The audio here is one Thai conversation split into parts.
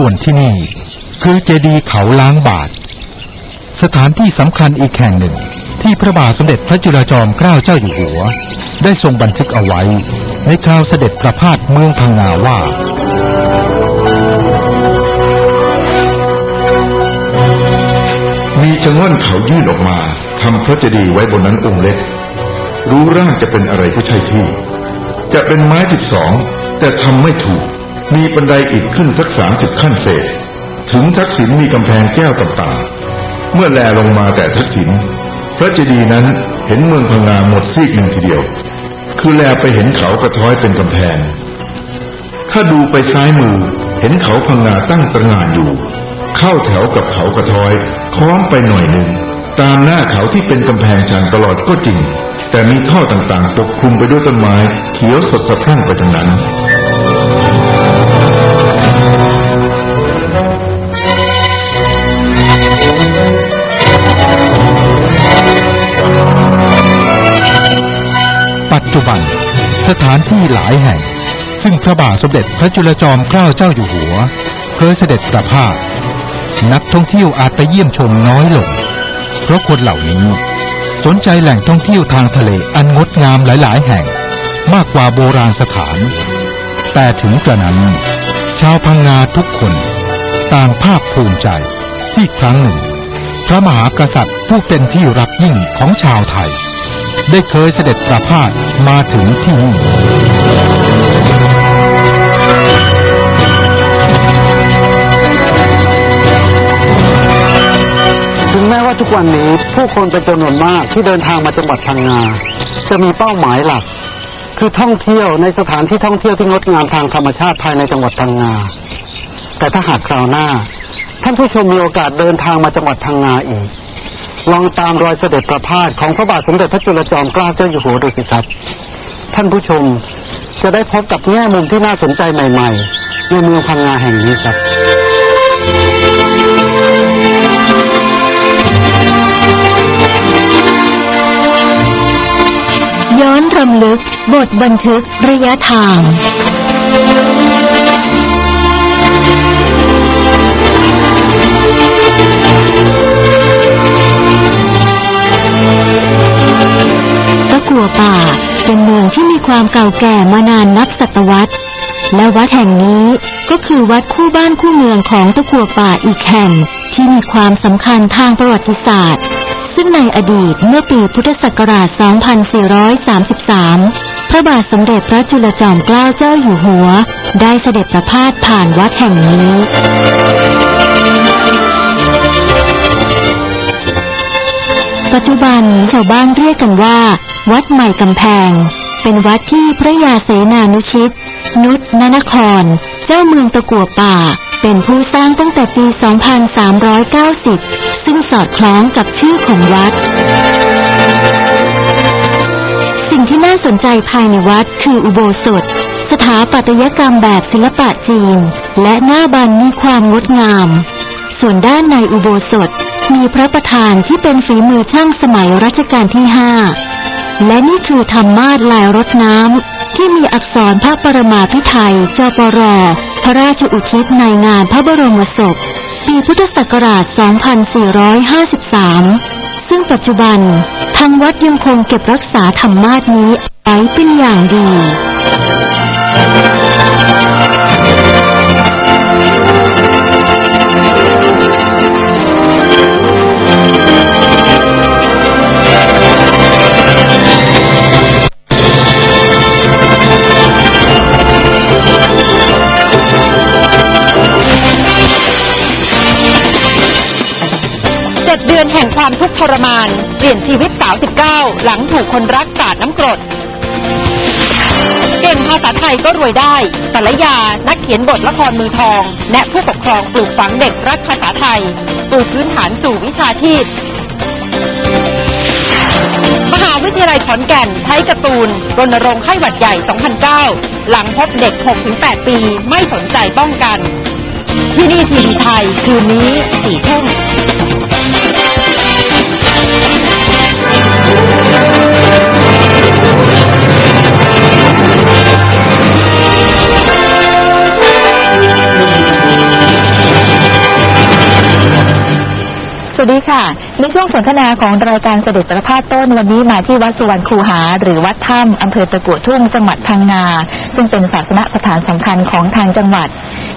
ส่วนที่นี่ คือเจดีย์เขาล้างบาท สถานที่สำคัญอีกแห่งหนึ่ง ที่พระบาทสมเด็จพระจุลจอมเกล้าเจ้าอยู่หัว ได้ทรงบันทึกเอาไว้ ในคราวเสด็จประพาสเมืองพังงาว่ามีชะง่อนเขายื่นออกมาทำพระเจดีย์ไว้บนนั้นองค์เล็ก รู้ร่างจะเป็นอะไรก็ใช่ที่ จะเป็นไม้สิบสองแต่ทำไม่ถูก มีบันไดอิฐขึ้นสักสามสิบขั้นเศษ ถึงทักษิณมีกำแพงแก้วต่างๆเมื่อแลลงมาแต่ทักษิณพระเจดีย์นั้นเห็นเมืองพังงาหมดซีกหนึ่งทีเดียว คือแลไปเห็นเขากระท้อยเป็นกำแพง ถ้าดูไปซ้ายมือเห็นเขาพังงาตั้งตระหง่านอยู่ เข้าแถวกับเขากระท้อยคล้องไปหน่อยหนึ่งตามหน้าเขาที่เป็นกำแพงชันตลอดก็จริง แต่มีท่อต่างๆปกคลุมไปด้วยต้นไม้เขียวสดสะพรั่งไปทั้งนั้น ปัจจุบัน สถานที่หลายแห่ง ซึ่งพระบาทสมเด็จพระจุลจอมเกล้าเจ้าอยู่หัว เคยเสด็จประพาสนักท่องเที่ยวอาจไปเยี่ยมชมน้อยลง เพราะคนเหล่านี้ สนใจแหล่งท่องเที่ยวทางทะเลอันงดงามหลาย ๆ แห่ง มากกว่าโบราณสถาน แต่ถึงกระนั้น ชาวพังงาทุกคน ต่างภาคภูมิใจที่ครั้งหนึ่ง พระมหากษัตริย์ผู้เป็นที่รักยิ่งของชาวไทย ได้เคยเสด็จประพาสมาถึงที่นี่ถึงแม้ว่าทุกวันนี้ผู้คนเป็นจำนวนมากที่เดินทางมาจังหวัดพังงา จะมีเป้าหมายหลัก คือท่องเที่ยวในสถานที่ท่องเที่ยวที่งดงามทางธรรมชาติภายในจังหวัดพังงา แต่ถ้าหากคราวหน้า ท่านผู้ชมมีโอกาสเดินทางมาจังหวัดพังงาอีก ลองตามรอยเสด็จประพาสของพระบาทสมเด็จพระจุลจอมเกล้าเจ้าอยู่หัวดูสิครับ ท่านผู้ชมจะได้พบกับแง่มุมที่น่าสนใจใหม่ ๆ ในเมืองพังงาแห่งนี้ครับย้อนรำลึกบทบันทึกระยะทาง ตัวป่า เป็นเมืองที่มีความเก่าแก่มานานนับศตวรรษ และวัดแห่งนี้ก็คือวัดคู่บ้านคู่เมืองของตะกัวป่าอีกแห่งที่มีความสำคัญทางประวัติศาสตร์ ซึ่งในอดีตเมื่อปีพุทธศักราช 2433 พระบาทสมเด็จพระจุลจอมเกล้าเจ้าอยู่หัว ได้เสด็จประพาสผ่านวัดแห่งนี้ปัจจุบันชาวบ้านเรียกกันว่า วัดใหม่กำแพง เป็นวัดที่พระยาเสนานุชิต นุชนนคร เจ้าเมืองตะกัวป่า เป็นผู้สร้างตั้งแต่ปี 2390 ซึ่งสอดคล้องกับชื่อของวัด สิ่งที่น่าสนใจภายในวัดคืออุโบสถ สถาปัตยกรรมแบบศิลปะจีน และหน้าบันมีความงดงาม ส่วนด้านในอุโบสถมีพระประธานที่เป็นฝีมือช่างสมัยรัชกาลที่ห้า และนี่คือธรรมาสลายรถน้ำ ที่มีอักษรพระปรมาภิไธยจปร พระราชอุทิศในงานพระบรมศพ ปีพุทธศักราช 2453 ซึ่งปัจจุบัน ทางวัดยังคงเก็บรักษาธรรมาสนี้ไว้เป็นอย่างดี รมาน เปลี่ยนชีวิตสาว 19 หลังถูกคนรักสาดน้ำกรด เก่งภาษาไทยก็รวยได้แต่ละยา นักเขียนบทละครมือทอง แนะผู้ปกครองปลูกฝังเด็กรักภาษาไทยปลูกพื้นฐานสู่วิชาชีพ มหาวิทยาลัยขอนแก่นใช้การ์ตูนรณรงค์ให้หวัดใหญ่ 2009 หลังพบเด็ก 6-8 ปีไม่สนใจป้องกันที่นี่ทีวีไทย คืนนี้สี่ทุ่ม พ ดีค่ะ ในช่วงสนทนาของรายการเสด็จประพาสต้นวันนี้มาที่วัดสุวรรณคูหา หรือวัดถ้ำอำเภอตะกั่วทุ่งจังหวัดพังงา ซึ่งเป็นศาสนสถานสำคัญของทางจังหวัด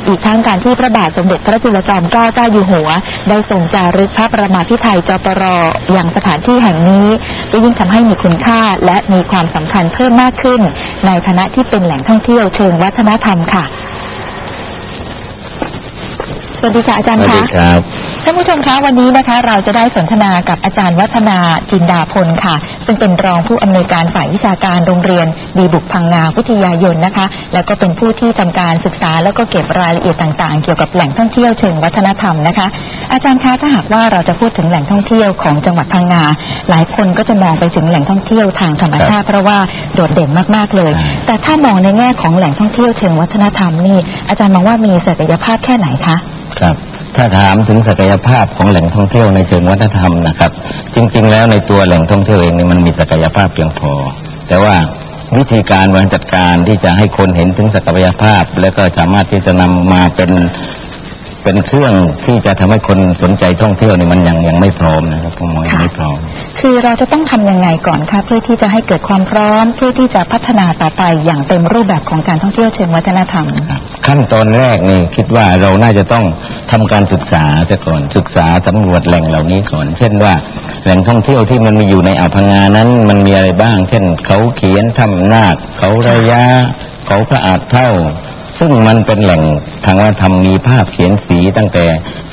อีกทั้งการที่พระบาทสมเด็จพระจุลจอมเกล้าเจ้าอยู่หัว ได้ทรงจารึกพระประมาพิไทยจปรออย่างสถานที่แห่งนี้ก็ยิ่งทำให้มีคุณค่าและมีความสำคัญเพิ่มมากขึ้น ในฐานะที่เป็นแหล่งท่องเที่ยวเชิงวัฒนธรรมค่ะสวัสดีค่ะอาจารย์สวัสคะดีครับท่านผู้ชมคะวันนี้นะคะเราจะได้สนทนากับอาจารย์วัฒนาจินดาพลค่ะ ซึ่งเป็นรองผู้อำนวยการฝ่ายวิชาการโรงเรียนดีบุกพังงาวิทยายนนะคะ แล้วก็เป็นผู้ที่ทำการศึกษาแล้วก็เก็บรายละเอียดต่างๆ เกี่ยวกับแหล่งท่องเที่ยวเชิงวัฒนธรรมนะคะ อาจารย์คะถ้าหากว่าเราจะพูดถึงแหล่งท่องเที่ยวของจังหวัดพังงาหลายคนก็จะมองไปถึงแหล่งท่องเที่ยวทางธรรมชาติเพราะว่าโดดเด่นมากๆเลย แต่ถ้ามองในแง่ของแหล่งท่องเที่ยวเชิงวัฒนธรรมนี่อาจารย์มองว่ามีศักยภาพแค่ไหนคะครับถ้าถามถึงศักยภาพของแหล่งท่องเที่ยวในเชิงวัฒนธรรมนะครับ จริง ๆ แล้วในตัวแหล่งท่องเที่ยวเองเนี่ยมันมีศักยภาพเพียงพอ แต่ว่าวิธีการบริหารจัดการที่จะให้คนเห็นถึงศักยภาพ และก็สามารถที่จะนำมาเป็น เป็นเครื่องที่จะทำให้คนสนใจท่องเที่ยวเนี่ยมันยังยังไม่พร้อมนะครับผมมองยังไม่พร้อม คือเราจะต้องทำยังไงก่อนคะเพื่อที่จะให้เกิดความพร้อมเพื่อที่จะพัฒนาต่อไปอย่างเต็มรูปแบบของการท่องเที่ยวเชิงวัฒนธรรม ขั้นตอนแรกนี่คิดว่าเราน่าจะต้องทำการศึกษาแต่ก่อนศึกษาสำรวจแหล่งเหล่านี้ก่อน เช่นว่าแหล่งท่องเที่ยวที่มันมีอยู่ในอ่าวพังงานั้น มันมีอะไรบ้าง เช่น เขาเขียนถ้ำนาคเขาระยะเขาพระอาจเท่า ซึ่งมันเป็นแหล่งทางวัฒนธรรมมีภาพเขียนสีตั้งแต่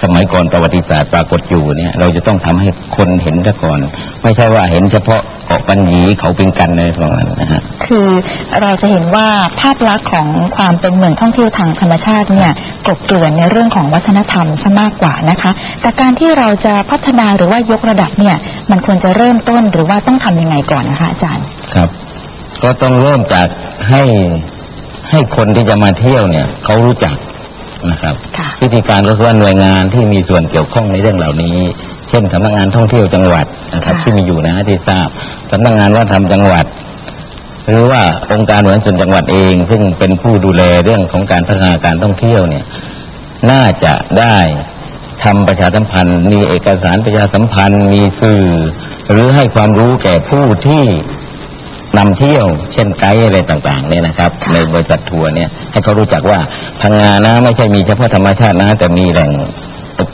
สมัยก่อนประวัติศาสตร์ปรากฏอยู่เนี่ย เราจะต้องทำให้คนเห็นซะก่อน ไม่ใช่ว่าเห็นเฉพาะเกาะปัญญีเขาเป็นกันในตรงนั้นนะฮะคือเราจะเห็นว่าภาพลักษณ์ของความเป็นเมืองท่องเที่ยวทางธรรมชาติเนี่ยกลบเกลื่อนในเรื่องของวัฒนธรรมซะมากกว่านะคะ แต่การที่เราจะพัฒนาหรือว่ายกระดับเนี่ย มันควรจะเริ่มต้นหรือว่าต้องทำยังไงก่อนนะคะอาจารย์ครับ ก็ต้องเริ่มจากให้ ให้คนที่จะมาเที่ยวเนี่ยเขารู้จักนะครับค่ะวิธีการก็คือว่าหน่วยงานที่มีส่วนเกี่ยวข้องในเรื่องเหล่านี้ เช่นสำนักงานท่องเที่ยวจังหวัดนะครับค่ะที่มีอยู่นะฮะที่ทราบสำนักงานวัฒนธรรมจังหวัด หรือว่าองค์การบริหารส่วนจังหวัดเอง ซึ่งเป็นผู้ดูแลเรื่องของการพัฒนาการท่องเที่ยวเนี่ย น่าจะได้ทำประชาสัมพันธ์ มีเอกสารประชาสัมพันธ์ มีสื่อ หรือให้ความรู้แก่ผู้ที่ นำเที่ยว เช่นไกด์อะไรต่างๆเนี่ยนะครับ ในบริษัททัวร์เนี่ยให้เขารู้จักว่าพังงานะไม่ใช่มีเฉพาะธรรมชาตินะแต่มีแหล่ง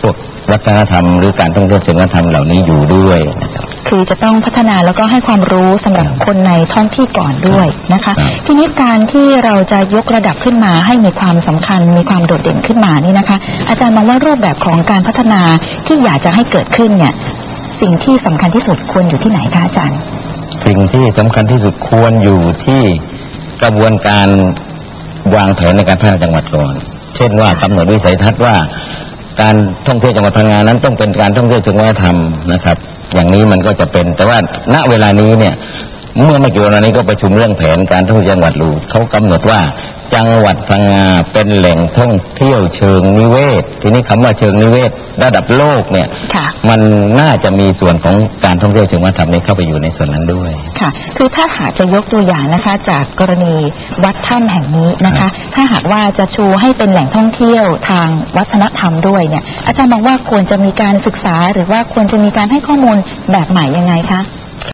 พวกวัฒนธรรมหรือการท่องเที่ยวเชิงวัฒนธรรมเหล่านี้อยู่ด้วยนะครับคือจะต้องพัฒนาแล้วก็ให้ความรู้สำหรับคนในท้องที่ก่อนด้วยนะคะครับทีนี้การที่เราจะยกระดับขึ้นมาให้มีความสำคัญ มีความโดดเด่นขึ้นมานี่นะคะ อาจารย์มองว่ารูปแบบของการพัฒนาที่อยากจะให้เกิดขึ้นเนี่ยสิ่งที่สำคัญที่สุดควรอยู่ที่ไหนคะอาจารย์ สิ่งที่สำคัญที่สุดควรอยู่ที่กระบวนการวางแผนในการพัฒนาจังหวัดก่อน เช่นว่ากำหนดวิสัยทัศน์ว่า การท่องเที่ยวจังหวัดพังงานั้นต้องเป็นการท่องเที่ยวเชิงวัฒนธรรมนะครับ อย่างนี้มันก็จะเป็น แต่ว่าณเวลานี้เนี่ยเมื่อไม่กี่วันนี้ก็ประชุมเรื่องแผนการท่องเที่ยวจังหวัดรูเขากำหนดว่า จังหวัดพังงาเป็นแหล่งท่องเที่ยวเชิงนิเวศ ทีนี้คำว่าเชิงนิเวศ ระดับโลกเนี่ยค่ะมันน่าจะมีส่วนของการท่องเที่ยวเชิงวัฒนธรรมนี้เข้าไปอยู่ในส่วนนั้นด้วยค่ะ คือถ้าหากจะยกตัวอย่างนะคะ จากกรณีวัดถ้ำแห่งนี้นะคะ ถ้าหากว่าจะชูให้เป็นแหล่งท่องเที่ยวทางวัฒนธรรมด้วยเนี่ยอาจารย์มองว่าควรจะมีการศึกษา หรือว่าควรจะมีการให้ข้อมูลแบบใหม่ยังไงคะ